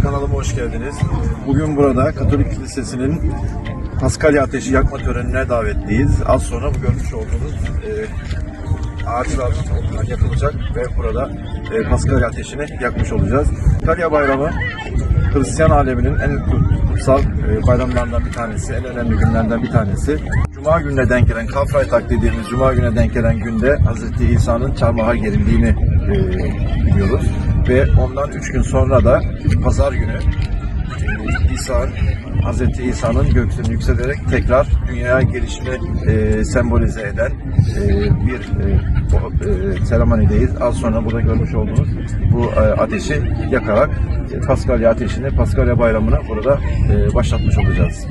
Kanalıma hoş geldiniz. Bugün burada Katolik Kilisesi'nin Paskalya ateşi yakma törenine davetliyiz. Az sonra bu görmüş olduğunuz e, ağaçlar yapılacak ve burada e, Paskalya ateşini yakmış olacağız. Paskalya Bayramı Hristiyan aleminin en kutsal e, bayramlarından bir tanesi, en önemli günlerden bir tanesi. Cuma gününe denk gelen, Kafraytak dediğimiz Cuma güne denk gelen günde Hz. İsa'nın çarmıha gerildiğini e, biliyoruz. Ve ondan üç gün sonra da Pazar günü İsa, Hz. İsa'nın gökyüzüne yükselerek tekrar dünyaya gelişini e, sembolize eden e, bir e, e. Az sonra burada görmüş olduğunuz bu e, ateşi yakarak e, Paskalya ateşini, Paskalya bayramını burada e, başlatmış olacağız.